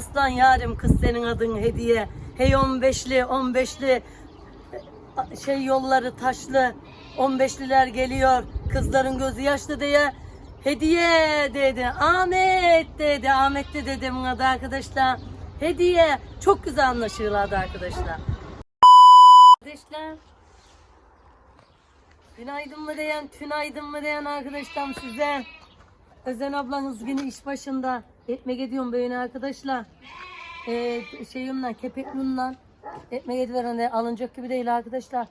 Aslan yarim kız senin adın hediye. Hey 15'li 15'li şey yolları taşlı 15'liler geliyor. Kızların gözü yaşlı diye hediye dedi. Ahmet dedi. Ahmet de dedim adı arkadaşlar. Hediye. Çok güzel anlaşıyorlardı arkadaşlar. Arkadaşlar. Günaydın mı diyen, tünaydın mı diyen arkadaşlarım size. Özen ablanız günü iş başında. Ekmek ediyorum böyle arkadaşlar. Ee, şeyimle, kepeklimle ekmek ediveren de alınacak gibi değil arkadaşlar.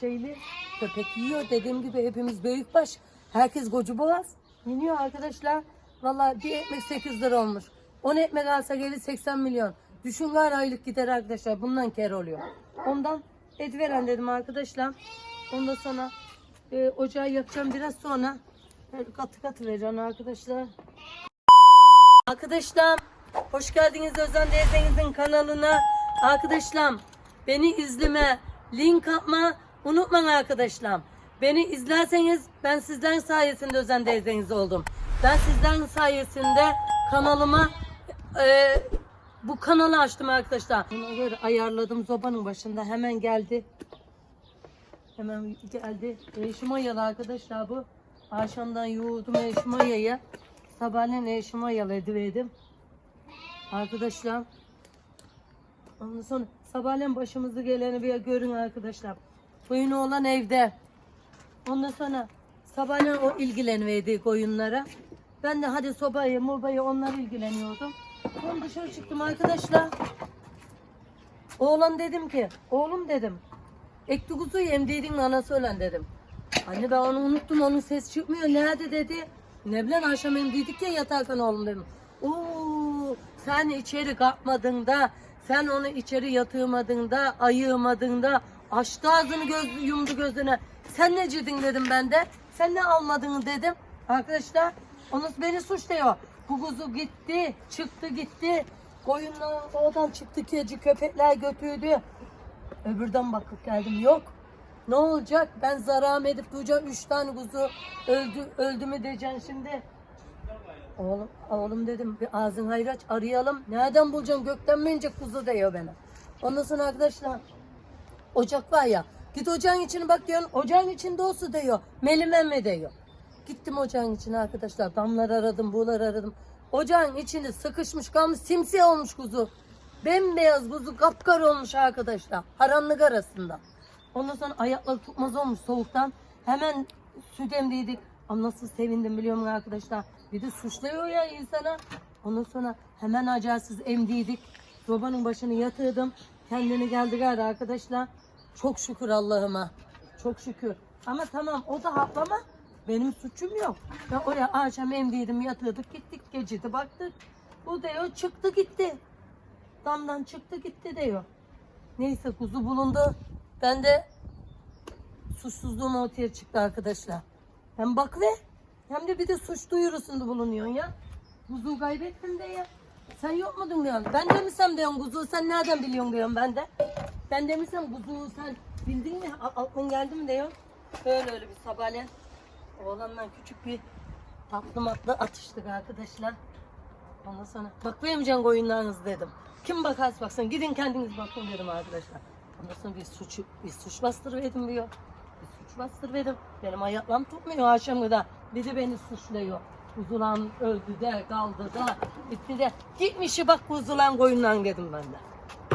Şeyli köpek yiyor. Dediğim gibi hepimiz büyük baş. Herkes kocu boğaz. Yeniyor arkadaşlar. Vallahi bir ekmek 8 lira olmuş. 10 ekmek alsa gelir 80 milyon. Düşün var aylık gider arkadaşlar. Bundan kere oluyor. Ondan ediveren dedim arkadaşlar. Ondan sonra e, ocağı yakacağım biraz sonra. Böyle katı katı vereceğim arkadaşlar. Arkadaşlar hoş geldiniz Özen teyzenizin kanalına. Arkadaşlar beni izleme, link atma unutmayın arkadaşlar. Beni izlerseniz ben sizlerin sayesinde Özen teyzeniz oldum. Ben sizlerin sayesinde kanalıma e, bu kanalı açtım arkadaşlar. Göre ayarladım zobanın başında hemen geldi. Hemen geldi. Eşimayalı arkadaşlar bu. Akşamdan yoğurdum eşimayayı. Sabahleyin eşimayalı ediverdim. Arkadaşlar. Ondan sonra sabahleyin başımızı geleni bir görün arkadaşlar. Koyunu olan evde. Ondan sonra sabahleyin o ilgileniverdi koyunlara. Ben de hadi sobayı, mobayı onlar ilgileniyordum. Sonra dışarı çıktım arkadaşlar. Oğlan dedim ki, oğlum dedim. Ekli kuzu yemdiydin bana söylen dedim. Anne ben onu unuttum onun ses çıkmıyor. Nerede dedi. Ne bileyim akşam emdiydik ya yatarken oğlum dedim. Oo, sen içeri kalkmadın da sen onu içeri yatırmadın da ayırmadın da açtı ağzını göz, yumdu gözüne. Sen ne cidin dedim ben de. Sen ne almadın dedim. Arkadaşlar onu beni suçluyor. Bu kuzu gitti, çıktı gitti. Koyunlar oradan çıktı keci köpekler götürdü. Öbürden bakıp geldim yok. Ne olacak? Ben zaram edip duyacağım üç tane kuzu öldü öldü mü diyeceksin şimdi. Oğlum, oğlum dedim bir ağzın hayır aç arayalım. Nereden bulacağım? Gökten mi inecek kuzu diyor bana. Ondan sonra arkadaşlar ocak var ya. Git ocağın içine bak diyorsun. Ocağın içinde olsa diyor. Melime mi diyor. Gittim ocağın içine arkadaşlar. Damlar aradım, buğular aradım. Ocağın içinde sıkışmış kalmış simsiyah olmuş kuzu. Bembeyaz kuzu kapkar olmuş arkadaşlar. Haranlık arasında. Ondan sonra ayakları tutmaz olmuş soğuktan. Hemen süt emdiydik. Ama nasıl sevindim biliyor musun arkadaşlar? Bir de suçluyor ya insana. Ondan sonra hemen acarsız emdiydik. Sobanın başını yatırdım. Kendine geldi gari arkadaşlar. Çok şükür Allah'ıma. Çok şükür. Ama tamam o da haklama. Benim suçum yok. Ben oraya akşam emdiydim yatırdık gittik gecedi baktık. Bu diyor çıktı gitti. Damdan çıktı gitti diyor. Neyse kuzu bulundu. Ben de suçsuzluğum ortaya çıktı arkadaşlar. Hem bak ve hem de bir de suç duyurusunda bulunuyorsun ya. Kuzuyu kaybettim de ya. Sen yok muydun diyorsun. Ben demişsem diyorum kuzuyu sen nereden biliyorsun diyorum ben de. Ben demişsem kuzuyu sen bildin mi? Aklın geldi mi diyor. Öyle öyle bir sabahleyin. Oğlanla küçük bir tatlı matlı atıştık arkadaşlar. Ondan sonra bak vermeyeceğim koyunlarınızı dedim. Kim bakarsa baksın gidin kendiniz bakın dedim arkadaşlar. Ondan sonra bir suç, bir suç bastırıverdim diyor. Bir suç bastırıverdim. Benim ayaklarım tutmuyor akşam kadar. Bir de beni suçluyor. Kuzulan öldü de kaldı da bitti de. Gitmişi bak kuzulan koyunlan dedim ben de.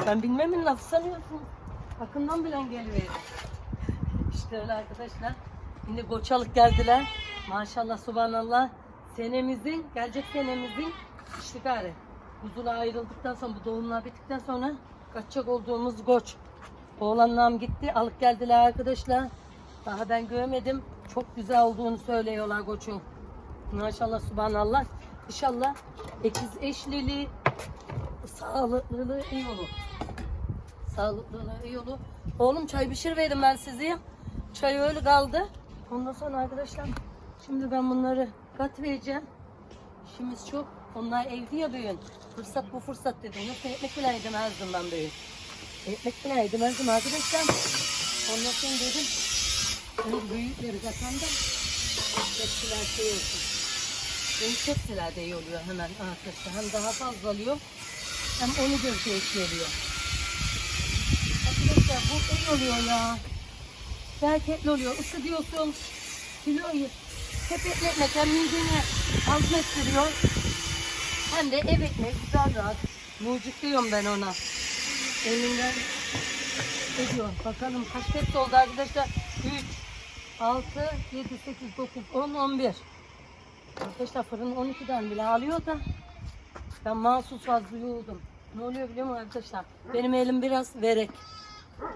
Ben bilmemin lafı sanıyorsun. Hakkından bilen geliyor. İşte öyle arkadaşlar. Şimdi Goçalık geldiler. Maşallah subhanallah. Senemizin, gelecek senemizin işte gari. Huzura ayrıldıktan sonra, bu doğumlar bittikten sonra kaçacak olduğumuz goç. Oğlanlarım gitti, alıp geldiler arkadaşlar. Daha ben göremedim. Çok güzel olduğunu söylüyorlar goçun. Maşallah subhanallah. İnşallah ekiz eşlili, sağlıklı iyi olur. Sağlıklı iyi olur. Oğlum çay pişirmedim ben sizi. Çay öyle kaldı. Ondan sonra arkadaşlar şimdi ben bunları kat vereceğim. İşimiz çok. Onlar evde ya büyüğün. Fırsat bu fırsat dedim. Nasıl ekmek bile yedemezdim ben büyüğün. Ekmek bile yedemezdim arkadaşlar. Ondan sonra dedim. Hani büyükleri katandım. Tepsiler şey olsun. Benim tepsiler de iyi oluyor hemen arkadaşlar. Hem daha fazla alıyor. Hem onu gözle etkiliyor. Arkadaşlar bu el oluyor ya. Belki etli oluyor. Isı diyorsun. Kiloyu. Hep ekmek hem mideni hazmettiriyor. Hem de ev ekmeği güzel rahat. Diyorum ben ona. Elinden ediyor. Bakalım kaç tepsi oldu arkadaşlar? 3, 6, 7, 8, 9, 10, 11. Arkadaşlar fırın 12'den bile alıyor da ben mahsus fazla yoğurdum. Ne oluyor biliyor musun arkadaşlar? Benim elim biraz verek.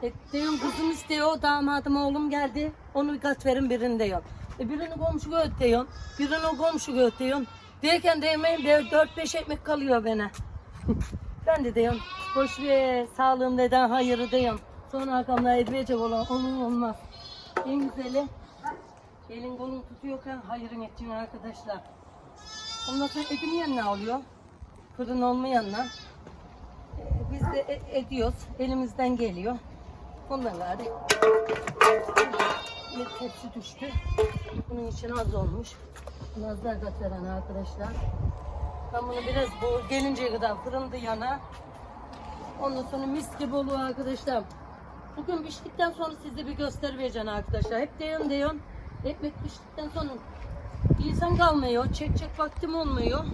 E, diyorum kızım istiyor, damadım oğlum geldi. Onu kat verin birini diyor. E, birini komşu göt diyorum. Birini komşu göt diyorum. Derken de 4-5 ekmek kalıyor bana. ben de diyorum boş ver sağlığım neden hayırı diyorum. Sonra arkamda edecek olan onun olmaz. En güzeli elin kolun tutuyorken hayırın edeceksin arkadaşlar. Ondan sonra edilmeyen ne oluyor? Fırın olmayanla. Ee, Biz de e- ediyoruz. Elimizden geliyor. Ondan gari. Bir tepsi düştü. Bunun için az olmuş. Nazlar veren arkadaşlar. Ben bunu biraz bu gelinceye kadar fırında yana. Ondan sonra mis gibi oluyor arkadaşlar. Bugün piştikten sonra size bir gösteri vereceğim arkadaşlar. Hep diyorum diyorum. Ekmek piştikten sonra insan kalmıyor. Çekecek vaktim olmuyor.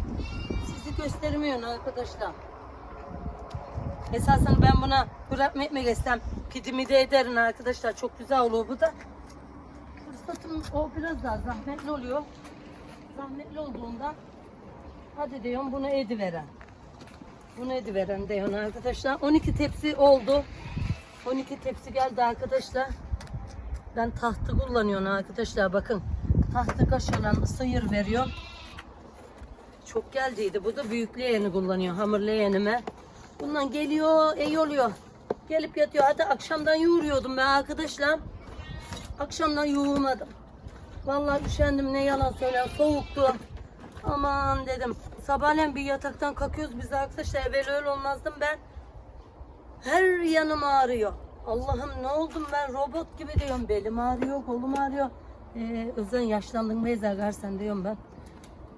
Sizi göstermiyorum arkadaşlar. Esasen ben buna bırakma ekmek istem. Pidimi de ederim arkadaşlar. Çok güzel oluyor bu da. Fırsatım o biraz daha zahmetli oluyor. Zahmetli olduğundan hadi diyorum bunu ediveren. Bunu ediveren diyorum arkadaşlar. 12 tepsi oldu. 12 tepsi geldi arkadaşlar. Ben tahtı kullanıyorum arkadaşlar bakın. Tahtı kaşılan sıyır veriyor. Çok geldiydi. Bu da büyük leğeni kullanıyor. Hamur leğenime. Bundan geliyor, iyi oluyor. Gelip yatıyor. Hatta akşamdan yoğuruyordum ben arkadaşlar. Akşamdan yoğurmadım. Vallahi üşendim ne yalan söyleyeyim. Soğuktu. Aman dedim. Sabahleyin bir yataktan kalkıyoruz biz arkadaşlar. Evvel öyle olmazdım ben. Her yanım ağrıyor. Allah'ım ne oldum ben robot gibi diyorum. Belim ağrıyor, kolum ağrıyor. Ee, özen yaşlandım Beyza Garsen diyorum ben.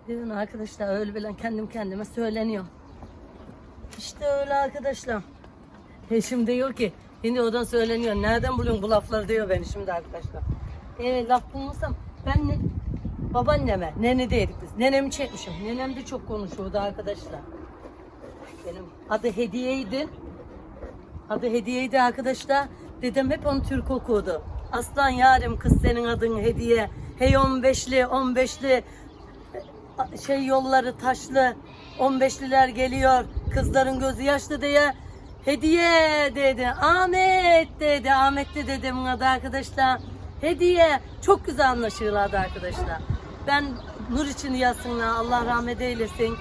Diyorum arkadaşlar öyle bilen kendim kendime söyleniyor. İşte öyle arkadaşlar. Eşim diyor ki şimdi oradan söyleniyor. Nereden buluyorsun bu lafları diyor beni şimdi arkadaşlar. E, laf bulmasam ben ne, babaanneme nene dedik. Nenemi çekmişim. Nenem de çok konuşuyordu arkadaşlar. Benim adı Hediye'ydi. Adı Hediye'ydi arkadaşlar. Dedem hep onu Türk okudu. Aslan yarim kız senin adın Hediye. Hey 15'li 15'li şey yolları taşlı 15'liler geliyor kızların gözü yaşlı diye hediye dedi Ahmet dedi Ahmet de dedemin adı arkadaşlar hediye çok güzel anlaşırlardı arkadaşlar ben nur için yazsınlar Allah rahmet eylesin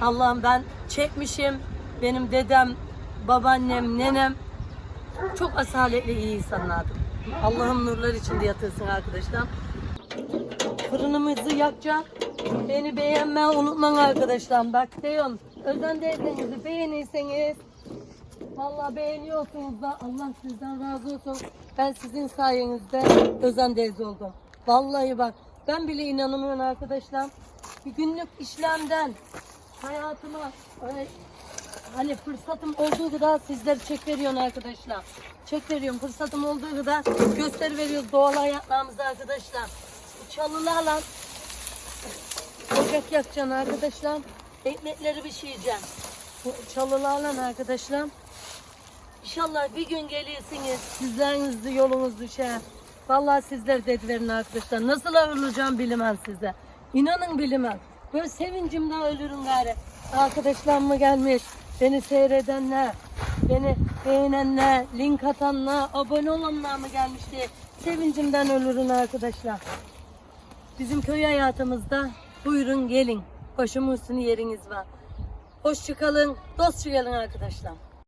Allah'ım ben çekmişim benim dedem babaannem nenem çok asaletli iyi insanlardı Allah'ım nurlar içinde yatırsın arkadaşlar fırınımızı yakacağım. Beni beğenmeyi unutmayın arkadaşlar. Bak diyorum. Özen değilseniz beğenirseniz Vallahi beğeniyorsunuz da Allah sizden razı olsun. Ben sizin sayenizde özen teyze oldum. Vallahi bak ben bile inanamıyorum arkadaşlar. Bir günlük işlemden hayatıma öyle hani fırsatım olduğu kadar sizlere çek veriyorum arkadaşlar. Çek veriyorum fırsatım olduğu kadar gösteri veriyoruz doğal hayatlarımızı arkadaşlar. Çalılarla ocak yakacaksın arkadaşlar. Ekmekleri pişireceğim. Çalılarla arkadaşlar. İnşallah bir gün gelirsiniz. Sizlerinizi yolunuz düşer. Vallahi sizler de verin arkadaşlar. Nasıl ağırlayacağım bilemem size. İnanın bilemem. Böyle sevincimden ölürüm gari. Arkadaşlarıma gelmiş. Beni seyredenler, beni beğenenler, link atanlar, abone olanlar mı gelmiş diye sevincimden ölürüm arkadaşlar. Bizim köy hayatımızda buyurun gelin. Başımın üstünü yeriniz var. Hoşçakalın, dostça kalın arkadaşlar.